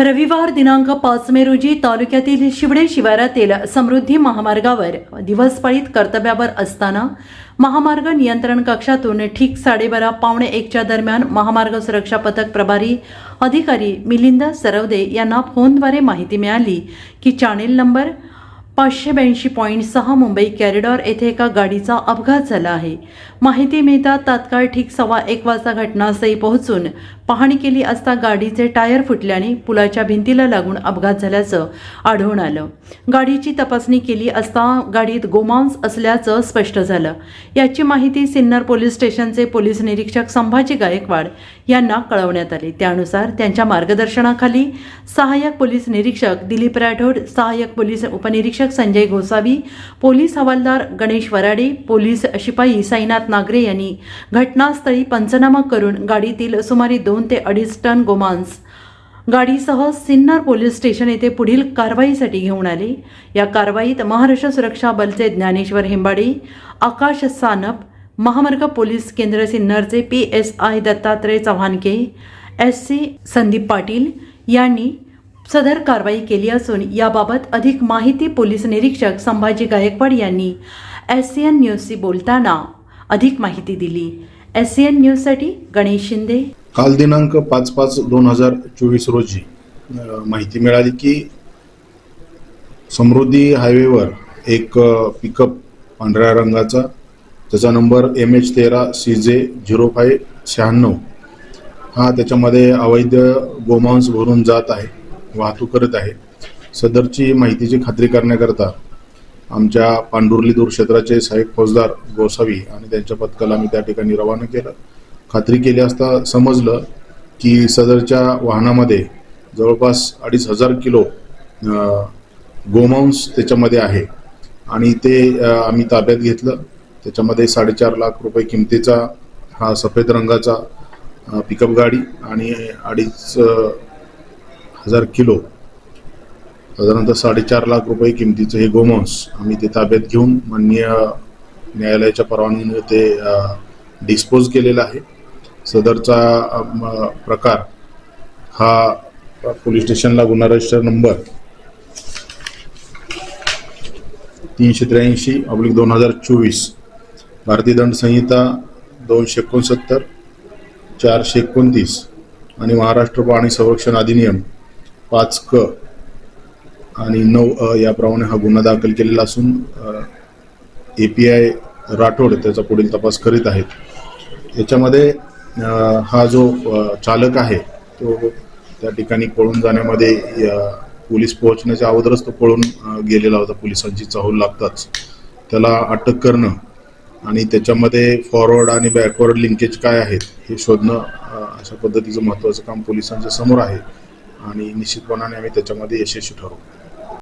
रविवार दिनांक पाच मे रोजी तालुक्यातील शिवडे शिवारातील समृद्धी महामार्गावर दिवसपाळीत कर्तव्यावर असताना महामार्ग नियंत्रण कक्षातून ठीक साडेबारा पावणे एकच्या दरम्यान महामार्ग सुरक्षा पथक प्रभारी अधिकारी मिलिंद सरवदे यांना फोनद्वारे माहिती मिळाली की चॅनेल नंबर पाचशे ब्याऐंशी पॉईंट सहा मुंबई कॅरिडॉर येथे एका गाडीचा अपघात झाला आहे. माहिती मिळता तात्काळ ठीक सव्वा एक वाजता घटनास्थळी पोहोचून पाहणी केली असता गाडीचे टायर फुटल्याने पुलाच्या भिंतीला लागून अपघात झाल्याचं आढळून आलं. गाडीची तपासणी केली असता गाडीत गोमांस असल्याचं स्पष्ट झालं. याची माहिती सिन्नर पोलीस स्टेशनचे पोलीस निरीक्षक संभाजी गायकवाड यांना कळवण्यात आली. त्यानुसार त्यांच्या मार्गदर्शनाखाली सहाय्यक पोलीस निरीक्षक दिलीप राठोड सहाय्यक पोलीस उपनिरीक्षक संजय गोसावी पोलीस हवालदार गणेश वराडे पोलीस शिपाई साईनाथ नागरे यांनी घटनास्थळी पंचनामा करून गाडीतील सुमारे दोन ते अडीच टन गोमांस गाडीसह सिन्नर पोलीस स्टेशन येथे पुढील कारवाईसाठी घेऊन आले. या कारवाईत महाराष्ट्र सुरक्षा बलचे ज्ञानेश्वर हेंबाडे आकाश सानप महामार्ग पोलीस केंद्र सिन्नरचे P S I Dattatray Chavhanke S C Sandeep Patil यांनी सदर कारवाई केली असून याबाबत अधिक माहिती पोलीस निरीक्षक संभाजी गायकवाड यांनी एस सी एन न्यूजशी बोलताना अधिक माहिती दिली. एस सी एन न्यूजसाठी गणेश शिंदे. काल दिनांक पाच पाच दोन हजार चोवीस रोजी माहिती मिळाली की समृद्धी हायवेवर एक पिकअप पांढऱ्या रंगाचा त्याचा नंबर एम एच तेरा सी जे झिरो फाय शहाण्णव. हा त्याच्यामध्ये अवैध गोमांस भरून जात आहे. वाहतूक करत आहे. सदरची माहितीची खात्री करण्याकरता आमच्या पांडुर्ली दूर क्षेत्राचे सहाय्यक फौजदार गोसावी आणि त्यांच्या पथकाला आम्ही त्या ठिकाणी रवाना केलं. खात्री केली असता समजलं की सदरच्या वाहनामध्ये जवळपास अडीच हजार किलो गोमांस त्याच्यामध्ये आहे. आणि ते आम्ही ताब्यात घेतलं. त्याच्यामध्ये साडेचार लाख रुपये किमतीचा हा सफेद रंगाचा पिकअप गाडी आणि अडीच हजार किलो. साधारणतः साडेचार लाख रुपये किमतीचं हे गोमांस आम्ही ते ताब्यात घेऊन माननीय न्यायालयाच्या परवानगीने ते डिस्पोज केलेलं आहे. सदरचा प्रकार हा पोलीस स्टेशनला गुन्हा रजिस्टर नंबर तीनशे त्र्याऐंशी अब्लिक दोन हजार चोवीस भारतीय दंड संहिता दोनशे एकोणसत्तर चारशे एकोणतीस आणि महाराष्ट्र पाणी संरक्षण अधिनियम पाच क आणि नऊ अ याप्रमाणे हा गुन्हा दाखल केलेला असून ए पी आय राठोड त्याचा पुढील तपास करीत आहेत. याच्यामध्ये हा जो चालक आहे तो त्या ठिकाणी पळून जाण्यामध्ये पोलीस पोहोचण्याच्या अगोदरच तो पळून गेलेला होता. पोलिसांची चाहूल लागताच. त्याला अटक करणं आणि त्याच्यामध्ये फॉरवर्ड आणि बॅकवर्ड लिंकेज काय आहेत हे शोधणं अशा पद्धतीचं महत्त्वाचं काम पोलिसांच्या समोर आहे. आणि निश्चितपणाने आम्ही त्याच्यामध्ये यशस्वी ठरवू.